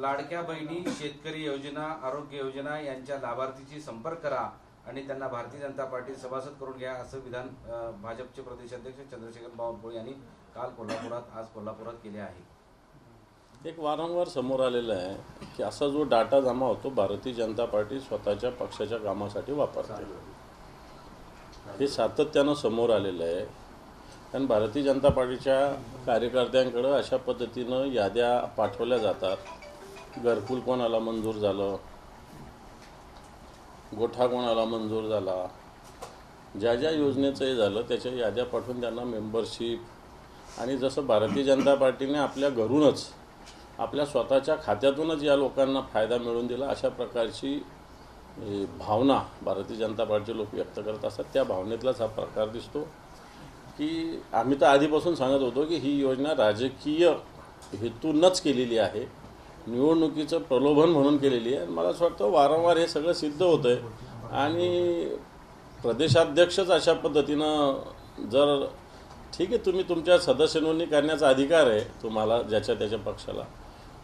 लाडक्या बहिणी शेतकरी योजना आरोग्य योजना यांच्या लाभार्थीशी संपर्क करा आणि त्यांना भारतीय जनता पार्टी सभासद करून घ्या असं विधान भाजपचे प्रदेशाध्यक्ष चंद्रशेखर बावनकुळे यांनी काल कोल्हापुरात आज कोल्हापुरात केले आहे. एक वारंवार समोर आलेलं आहे की असा जो डाटा जमा होतो भारतीय जनता पार्टी स्वतःच्या पक्षाच्या कामासाठी वापरते. हे सातत्यानं समोर आलेलं आहे. कारण भारतीय जनता पार्टीच्या कार्यकर्त्यांकडं अशा पद्धतीनं याद्या पाठवल्या जातात. घरकुल कोणाला मंजूर झालं? गोठा कोणाला मंजूर झाला? ज्या ज्या योजनेचं हे झालं त्याच्या याद्या पाठवून त्यांना मेंबरशिप आणि जसं भारतीय जनता पार्टीने आपल्या घरूनच आपल्या स्वतःच्या खात्यातूनच या लोकांना फायदा मिळवून दिला अशा प्रकारची भावना भारतीय जनता पार्टीचे लोक व्यक्त करत असतात. त्या भावनेतलाच हा प्रकार दिसतो. की आम्ही तर आधीपासून सांगत होतो की ही योजना राजकीय हेतूनच केलेली आहे. निवडणुकीचं प्रलोभन म्हणून केलेली आहे. आणि मला असं वाटतं वारंवार हे सगळं सिद्ध होतं आहे आणि प्रदेशाध्यक्षच अशा पद्धतीनं जर ठीक आहे तुम्ही तुमच्या सदस्य नोंदणी करण्याचा अधिकार आहे तुम्हाला ज्याच्या त्याच्या पक्षाला.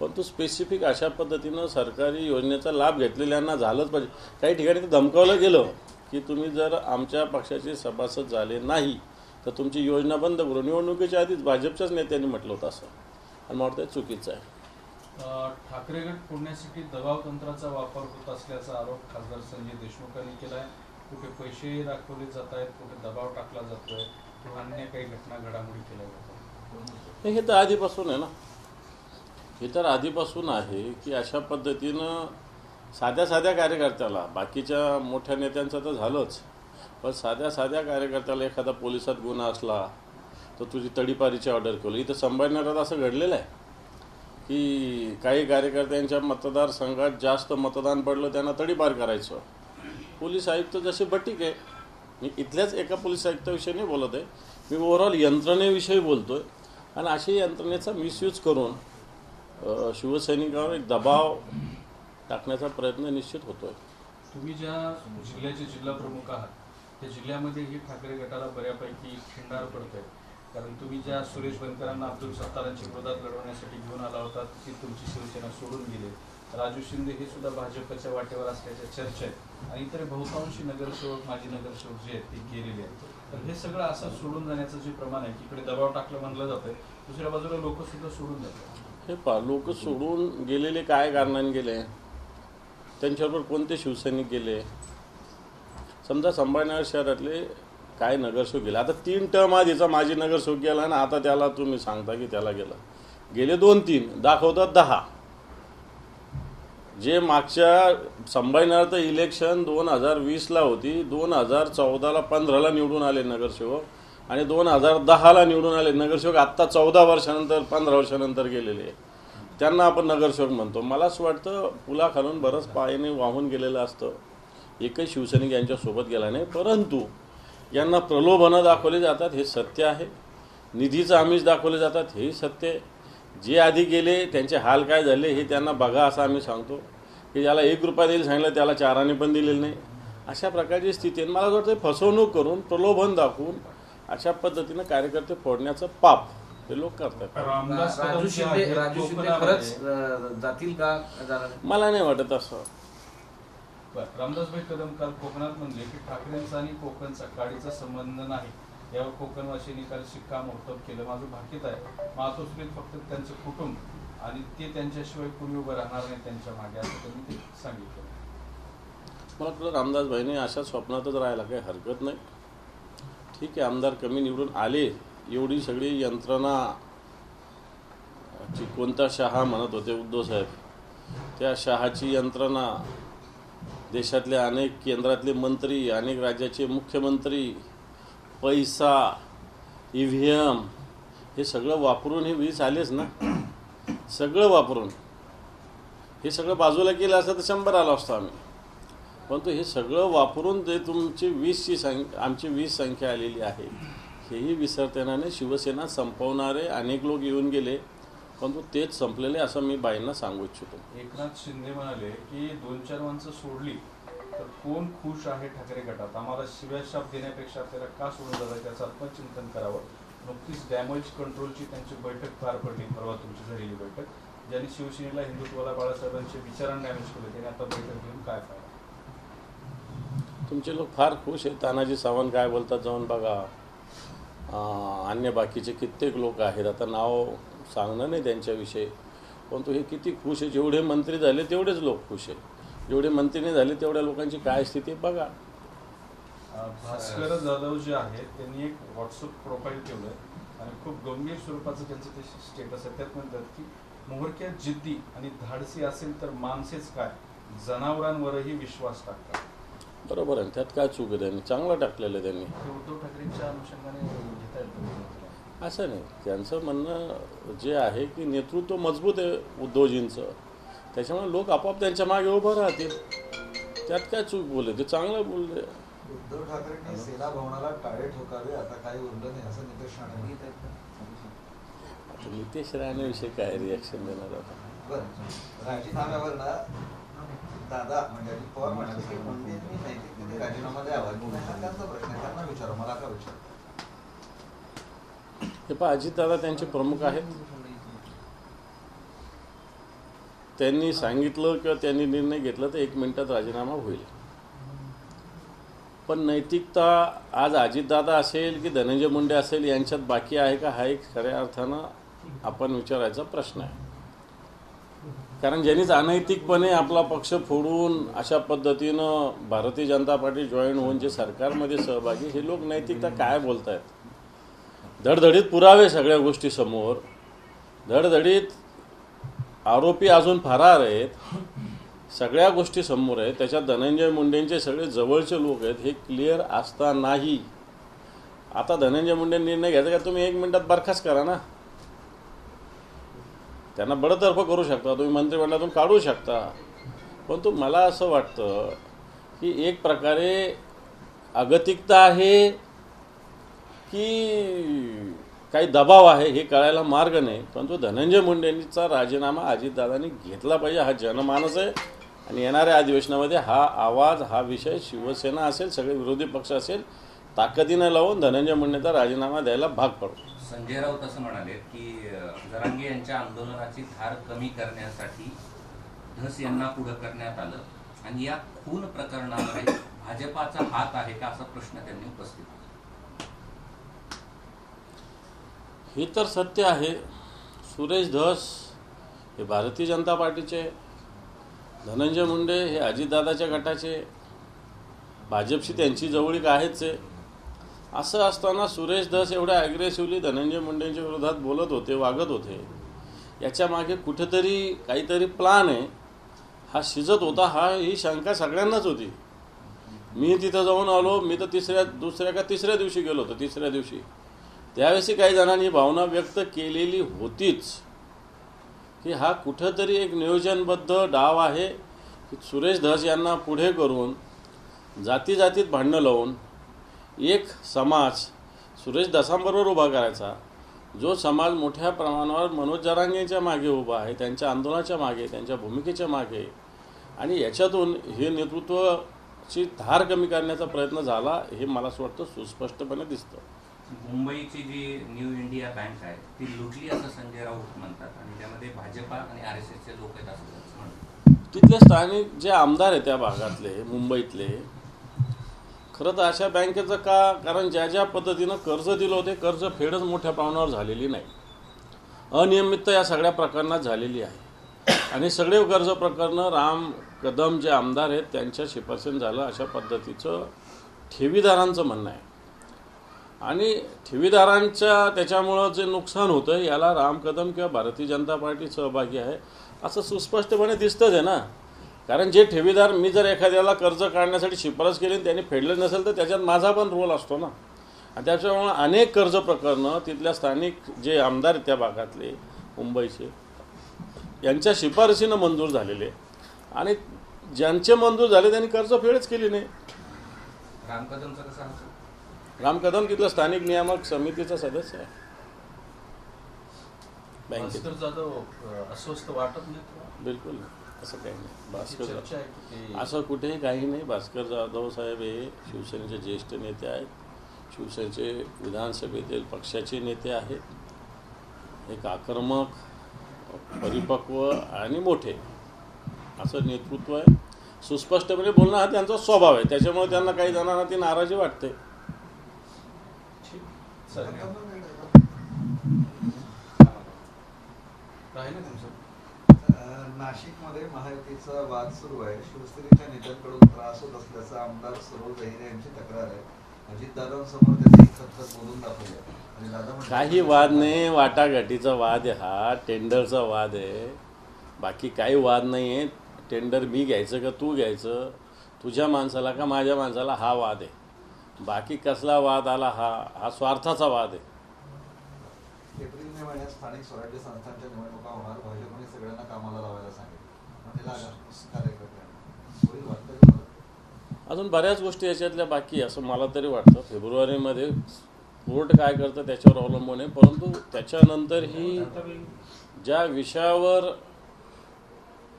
परंतु स्पेसिफिक अशा पद्धतीनं सरकारी योजनेचा लाभ घेतलेल्यांना झालंच पाहिजे. काही ठिकाणी ते धमकावलं गेलं की तुम्ही जर आमच्या पक्षाचे सभासद झाले नाही तर तुमची योजना बंद करू. निवडणुकीच्या आधीच भाजपच्याच नेत्यांनी म्हटलं होतं असं. आणि मला वाटतं चुकीचं आहे. ठाकरे गट फोडण्यासाठी दबाव तंत्राचा वापर होत असल्याचा आरोप खासदार संजय देशमुख यांनी केलाय. कुठे पैसे दाखवले जात आहेत कुठे दबाव टाकला जातोय किंवा अन्य काही घटना घडामोडी केल्या जातात. नाही, हे तर आधीपासून आहे ना. हे तर आधीपासून आहे की अशा पद्धतीनं साध्या साध्या कार्यकर्त्याला बाकीच्या मोठ्या नेत्यांचं तर झालंच पण साध्या साध्या कार्यकर्त्याला एखादा पोलिसात गुन्हा असला तर तुझी तडीपारीची ऑर्डर केली. इथं संभाजीनगरात असं घडलेलं आहे. की काही कार्यकर्त्यांच्या मतदारसंघात जास्त मतदान पडलं त्यांना तडीपार करायचं. पोलीस आयुक्त जसे बटीक आहे. मी इथल्याच एका पोलीस आयुक्ताविषयी नाही बोलत आहे. मी ओव्हरऑल यंत्रणेविषयी बोलतो आहे आणि अशी यंत्रणेचा मिसयूज करून शिवसैनिकांवर एक दबाव टाकण्याचा प्रयत्न निश्चित होतो आहे तुम्ही ज्या जिल्ह्याचे जिल्हा प्रमुख आहात त्या जिल्ह्यामध्ये ही ठाकरे गटाला बऱ्यापैकी खिंडार पडतोय. कारण तुम्ही ज्या सुरेश बनकरांना अब्दुल सत्तारांच्या विरोधात लढवण्यासाठी घेऊन आला होता ती तुमची शिवसेना सोडून गेली. राजू शिंदे हे सुद्धा भाजपच्या वाटेवर असल्याच्या चर्चा आहेत आणि इतर बहुतांशी नगरसेवक माजी नगरसेवक जे आहेत ते गेलेले आहेत. तर हे सगळं असं सोडून जाण्याचं जे प्रमाण आहे तिकडे इकडे दबाव टाकलं म्हणलं जातंय दुसऱ्या बाजूला लोक सुद्धा सोडून जातात. हे पा लोक सोडून गेलेले काय कारणाने गेले? त्यांच्याबरोबर कोणते शिवसैनिक गेले? समजा संभाजीनगर शहरातले काय नगरसेवक गेले? आता तीन टर्म आधीचा माजी नगरसेवक गेला ना आता त्याला तुम्ही सांगता की त्याला गेला. गेले दोन तीन दाखवतात दहा. जे मागच्या संभाजीनगरचं तर इलेक्शन दोन हजार वीसला होती दोन हजार चौदाला पंधराला निवडून आले नगरसेवक आणि दोन हजार दहाला निवडून आले नगरसेवक. आत्ता चौदा वर्षानंतर पंधरा वर्षानंतर गेलेले. त्यांना आपण नगरसेवक म्हणतो. मला असं वाटतं पुलाखालून बरंच पायाने वाहून गेलेलं असतं. एकही शिवसैनिक यांच्यासोबत गेला नाही. परंतु यांना प्रलोभनं दाखवली जातात हे सत्य आहे. निधीचं आमिष दाखवले जातात हेही सत्य आहे. जे आधी गेले त्यांचे हाल काय झाले हे त्यांना बघा असं आम्ही सांगतो. की ज्याला एक रुपया देईल सांगितलं त्याला चाराने पण दिलेलं नाही. अशा प्रकारची स्थिती आहे. मला असं वाटतं फसवणूक करून प्रलोभन दाखवून अशा पद्धतीनं कार्यकर्ते फोडण्याचं पाप हे लोक करतात. राजू शिंदे खरंच जातील का? मला नाही वाटत असं. रामदासभाई कदम काल कोकणात म्हणले की ठाकरेंचा आणि कोकणचा काडीचा संबंध नाही. यावर कोकणवासींनी काल शिक्कामोर्तब केलं माझं भाकीत आहे. मातोश्रीत फक्त त्यांचं कुटुंब आणि ते त्यांच्याशिवाय कुणी उभं राहणार नाही त्यांच्या मागे असं त्यांनी ते सांगितलं. मला वाटतं रामदास भाईने अशा स्वप्नातच राहायला काही हरकत नाही. ठीक आहे आमदार कमी निवडून आले एवढी सगळी यंत्रणा कोणता शहा म्हणत होते उद्धव साहेब? त्या शहाची यंत्रणा देशातले अनेक केंद्रातले मंत्री अनेक राज्याचे मुख्यमंत्री पैसा ई व्ही एम हे सगळं वापरून हे वीज आलेच ना? सगळं वापरून. हे सगळं बाजूला केलं असतं तर शंभर आलो असतो आम्ही. परंतु हे सगळं वापरून जे तुमची वीसची संख्या आमची वीस संख्या आलेली आहे हेही विसरतानाने शिवसेना संपवणारे अनेक लोक येऊन गेले. परंतु तेच संपलेले असं मी बाईंना सांगू इच्छितो. एकनाथ शिंदे म्हणाले की दोन चार माणसं सोडली तर कोण खुश आहे ठाकरे गटात? आम्हाला शिव्या शाप देण्यापेक्षा आपल्याला का सोडून जातात त्याचं आत्मचिंतन करावं. नुकतीच डॅमेज कंट्रोलची त्यांची बैठक पार पडली. परवा तुमची झालेली बैठक ज्यांनी शिवसेनेला हिंदुत्वाला बाळासाहेबांचे विचारांनी डॅमेज केले त्यांनी आता बैठक घेऊन काय फायदा? तुमचे लोक फार खुश आहेत. तानाजी सावंत काय बोलतात जाऊन बघा. अन्य बाकीचे कित्येक लोक आहेत. आता नाव सांगणं नाही त्यांच्याविषयी. परंतु हे किती खुश आहे जेवढे मंत्री झाले तेवढेच लोक खुश आहे जेवढे मंत्री नाही झाले तेवढ्या लोकांची काय स्थिती आहे बघा. भास्कर जाधव जे आहेत त्यांनी एक व्हॉट्सअप प्रोफाईल ठेवलंय आणि खूप गंभीर स्वरूपाचं त्यांचं ते स्टेटस आहे. त्यात म्हणतात की मोहरक्या जिद्दी आणि धाडसी असेल तर माणसेच काय? जनावरांवरही विश्वास टाकतात. बरोबर आहे. त्यात काय चूक आहे त्यांनी? चांगलं टाकलेलं आहे त्यांनी. हे उद्धव ठाकरेंच्या अनुषंगाने घेता येतं असं नाही. त्यांचं म्हणणं जे आहे की नेतृत्व मजबूत आहे उद्धवजींचं. त्याच्यामुळे लोक आपोआप त्यांच्या मागे उभं राहतील. त्यात काय चूक बोलले? ते चांगलं बोलले. उद्धव ठाकरेंनी सेना भवनाला टाळे ठोकावे आता काही उरलं नाही असं नितेश राणे आता नितेश राणेविषयी काय रिॲक्शन देणार आता? बरं राजीनाम्यावर ना दादा म्हणजे अजित पवार म्हणाले. की मुंडेंनी नैतिकतेने राजीनामा द्यावा. त्यांचा प्रश्न त्यांना विचारा मला का विचार हे पहा अजितदादा त्यांचे प्रमुख आहेत. त्यांनी सांगितलं किंवा त्यांनी निर्णय घेतला तर एक मिनिटात राजीनामा होईल. पण नैतिकता आज अजितदादा असेल की धनंजय मुंडे असेल यांच्यात बाकी आहे का? हा एक खऱ्या अर्थानं आपण विचारायचा प्रश्न आहे. कारण ज्यांनीच अनैतिकपणे आपला पक्ष फोडून अशा पद्धतीनं भारतीय जनता पार्टी जॉईन होऊन जे सरकारमध्ये सहभागी हे लोक नैतिकता काय बोलत आहेत धडधडीत पुरावे सगळ्या गोष्टी समोर. धडधडीत आरोपी अजून फरार आहेत. सगळ्या गोष्टी समोर आहेत. त्याच्यात धनंजय मुंडेंचे सगळे जवळचे लोक आहेत. हे क्लिअर असतानाही. आता धनंजय मुंडे निर्णय घ्यायचा का? तुम्ही एक मिनिटात बरखास्त करा ना. त्यांना बडतर्फ करू शकता. तुम्ही मंत्रिमंडळातून काढू शकता. परंतु मला असं वाटतं की एक प्रकारे अगतिकता आहे. की काही दबाव आहे हे कळायला मार्ग नाही. परंतु धनंजय मुंडेंचा राजीनामा अजितदादांनी घेतला पाहिजे हा जनमानस आहे. आणि येणाऱ्या अधिवेशनामध्ये हा आवाज हा विषय शिवसेना असेल सगळे विरोधी पक्ष असेल ताकदीनं लावून धनंजय मुंडेंचा राजीनामा द्यायला भाग पडतो संजय राऊत असं म्हणाले की अ, जरांगे यांच्या आंदोलनाची धार कमी करण्यासाठी धस यांना पुढं करण्यात आलं. आणि या खून प्रकरणामध्ये भाजपाचा हात आहे का असा प्रश्न त्यांनी उपस्थित केला. हे तर सत्य आहे. सुरेश धस हे भारतीय जनता पार्टीचे धनंजय मुंडे हे अजितदादाच्या गटाचे भाजपशी त्यांची जवळीक आहेच आहे असं असताना सुरेश धस एवढ्या ॲग्रेसिव्हली धनंजय मुंडेंच्या विरोधात बोलत होते वागत होते. याच्या मागे कुठेतरी काहीतरी प्लान आहे. हा शिजत होता हा ही शंका सगळ्यांनाच होती. मी तिथं जाऊन आलो मी तर तिसऱ्या दुसऱ्या का तिसऱ्या दिवशी गेलो होतो तिसऱ्या दिवशी. त्यावेळेस काही जणांनी भावना व्यक्त केलेली होतीच की हा कुठंतरी एक नियोजनबद्ध डाव आहे की सुरेश धस यांना पुढे करून जाती जातीत भांडणं लावून एक समाज सुरेश धसांबरोबर उभा करायचा जो समाज मोठ्या प्रमाणावर मनोज जरांगेच्या मागे उभा आहे त्यांच्या आंदोलनाच्या मागे त्यांच्या भूमिकेच्या मागे आणि याच्यातून हे नेतृत्वाची धार कमी करण्याचा प्रयत्न झाला हे मला असं वाटतं सुस्पष्टपणे दिसतं. मुंबईची जी न्यू इंडिया बँक आहे ती लुटली असं संजय राऊत म्हणतात आणि त्यामध्ये भाजपा आणि आर एस एसचे लोक आहेत असं तिथले स्थानिक जे आमदार आहेत त्या भागातले मुंबईतले खरं तर अशा बँकेचं का कारण ज्या ज्या पद्धतीनं कर्ज दिलं होते कर्ज फेडच मोठ्या प्रमाणावर झालेली नाही. अनियमितता या सगळ्या प्रकरणात झालेली आहे. आणि सगळे कर्ज प्रकरणं राम कदम जे आमदार आहेत त्यांच्या शिफारसीन झालं अशा पद्धतीचं ठेवीदारांचं म्हणणं आहे. आणि ठेवीदारांच्या त्याच्यामुळं जे नुकसान होतं याला राम कदम किंवा भारतीय जनता पार्टी सहभागी आहे असं सुस्पष्टपणे दिसतंच आहे ना. कारण जे ठेवीदार मी जर एखाद्याला कर्ज काढण्यासाठी शिफारस केली आणि त्यांनी फेडलं नसेल तर त्याच्यात माझा पण रोल असतो ना. आणि त्याच्यामुळं अनेक कर्ज प्रकरणं तिथल्या स्थानिक जे आमदार आहेत त्या भागातले मुंबईचे यांच्या शिफारसीनं मंजूर झालेले. आणि ज्यांचे मंजूर झाले त्यांनी कर्ज फेडच केली नाही. राम कदमचं कसं राम कदम तिथलं स्थानिक नियामक समितीचा सदस्य आहे? बँकेत भास्कर जाधव अ, अस्वस्थ वाटत नाही तुला? बिलकुल नाही. असं काही नाही. भास्कर चर्चा जाधव. आहे की ते असं कुठेही काही नाही. भास्कर जाधव साहेब हे शिवसेनेचे ज्येष्ठ नेते आहेत. शिवसेनेचे विधानसभेतील पक्षाचे नेते आहेत. एक आक्रमक परिपक्व आणि मोठे असं नेतृत्व आहे. सुस्पष्टपणे बोलणं हा त्यांचा स्वभाव आहे. त्याच्यामुळे त्यांना काही जणांना ती नाराजी वाटते. तुमचं? नाशिकमध्ये महायुतीचा वाद सुरू आहे. शिवसेनेच्या नेत्यांकडून त्रास होत असल्याचं आमदार सरोज अहिरे यांची तक्रार आहे. अजितदादांसमोर त्यांनी खतखत बोलून दाखवलं आणि दादा म्हणतात काही वाद नाही वाटाघाटीचा वाद आहे हा टेंडरचा वाद आहे. बाकी काही वाद नाही आहे टेंडर मी घ्यायचं का तू घ्यायचं? तुझ्या माणसाला का माझ्या माणसाला हा वाद आहे? बाकी कसला वाद आला हा हा स्वार्थाचा वाद आहे. एप्रिल मे महिन्यात स्थानिक स्वराज्य संस्थांच्या निवडणुका होणार भाजपने सगळ्यांना कामाला लावायला सांगितलं. म्हणजे? अजून बऱ्याच गोष्टी याच्यातल्या बाकी असं मला तरी वाटतं. फेब्रुवारीमध्ये कोर्ट काय करतं त्याच्यावर अवलंबून आहे परंतु त्याच्यानंतरही ज्या विषयावर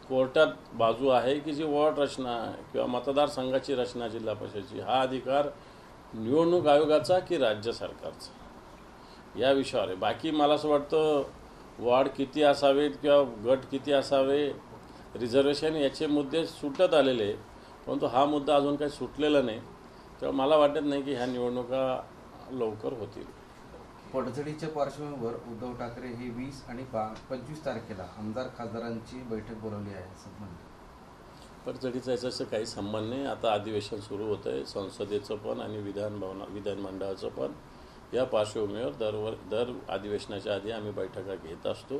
कोर्टात बाजू आहे की जी वॉर्ड रचना किंवा मतदारसंघाची रचना जिल्हा परिषदेची हा अधिकार निवडणूक आयोगाचा की राज्य सरकारचा? या विषयावर. आहे बाकी मला असं वाटतं वाढ किती असावेत किंवा गट किती असावे रिझर्वेशन याचे मुद्दे सुटत आलेले परंतु हा मुद्दा अजून काही सुटलेला नाही. तेव्हा मला वाटत नाही की ह्या निवडणुका लवकर होतील. पडझडीच्या पार्श्वभूमीवर उद्धव ठाकरे हे वीस आणि पा पंचवीस तारखेला आमदार खासदारांची बैठक बोलावली आहे असं म्हणतात. पडझडीचा याच्याशी काही संबंध नाही. आता अधिवेशन सुरू होतं आहे संसदेचं पण आणि विधान भवना विधानमंडळाचं पण. या पार्श्वभूमीवर दरवर दर अधिवेशनाच्या आधी आम्ही बैठका घेत असतो.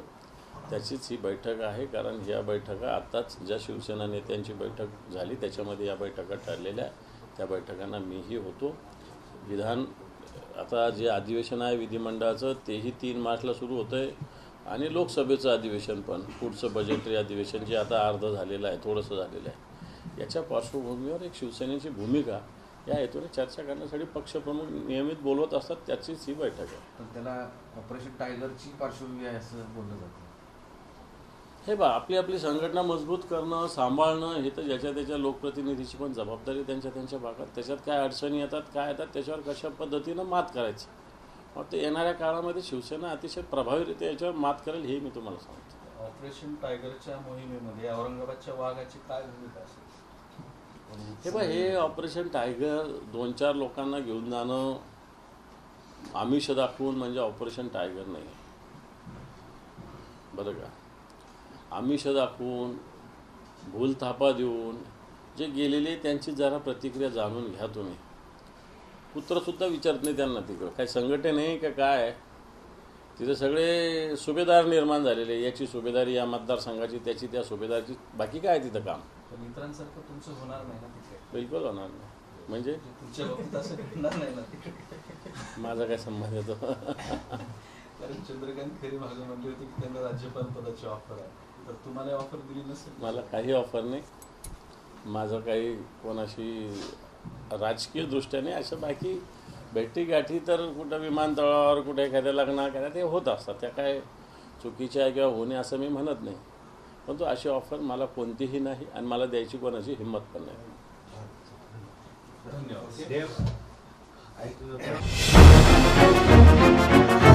त्याचीच ही बैठक आहे कारण या बैठका आत्ताच ज्या शिवसेना नेत्यांची बैठक झाली त्याच्यामध्ये या बैठका ठरलेल्या त्या बैठकांना मीही होतो. विधान आता जे अधिवेशन आहे विधिमंडळाचं तेही तीन मार्चला सुरू होतं आहे आणि लोकसभेचं अधिवेशन पण पुढचं बजेटरी अधिवेशन जे आता अर्ध झालेलं आहे थोडंसं झालेलं आहे याच्या पार्श्वभूमीवर एक शिवसेनेची भूमिका या हेतूने चर्चा करण्यासाठी पक्षप्रमुख नियमित बोलवत असतात त्याचीच ही बैठक आहे. पण त्याला ऑपरेशन टायगरची पार्श्वभूमी आहे असं बोललं जातं. हे बा आपली आपली संघटना मजबूत करणं सांभाळणं हे तर ज्याच्या त्याच्या लोकप्रतिनिधीची पण जबाबदारी त्यांच्या त्यांच्या भागात. त्याच्यात काय अडचणी येतात काय येतात त्याच्यावर कशा पद्धतीनं मात करायचं? मग ते येणाऱ्या काळामध्ये शिवसेना अतिशय प्रभावीरित्या याच्यावर मात करेल हे मी तुम्हाला सांगतो. ऑपरेशन टायगरच्या मोहिमेमध्ये औरंगाबादच्या वाघाची काय भूमिका असेल? हे बघ हे ऑपरेशन टायगर दोन चार लोकांना घेऊन जाणं आमिष दाखवून म्हणजे ऑपरेशन टायगर नाही. बरं का? आमिष दाखवून भूल थापा देऊन जे गेलेले त्यांची जरा प्रतिक्रिया जाणून घ्या तुम्ही. पुत्रसुद्धा विचारत नाही त्यांना तिकडं. काय संघटन आहे का काय तिथे सगळे सुभेदार निर्माण झालेले याची सुभेदारी या मतदारसंघाची त्याची त्या सुभेदारची. बाकी काय आहे तिथं काम? पण इतरांसारखं तुमचं होणार नाही ना तिथे बिलकुल होणार नाही. म्हणजे? माझा काय संबंध येतो कारण चंद्रकांत खैरे मागे म्हणले होते की त्यांना राज्यपाल पदाची ऑफर आहे. तर तुम्हाला ऑफर दिली नसेल? मला काही ऑफर नाही. माझं काही कोणाशी राजकीय दृष्ट्याने असं बाकी भेटीगाठी तर कुठं विमानतळावर कुठे एखाद्या लग्ना एखाद्या ते होत असतात. त्या काय चुकीच्या आहे किंवा होणे असं मी म्हणत नाही. परंतु अशी ऑफर मला कोणतीही नाही आणि मला द्यायची कोणाची हिंमत पण नाही. धन्यवाद.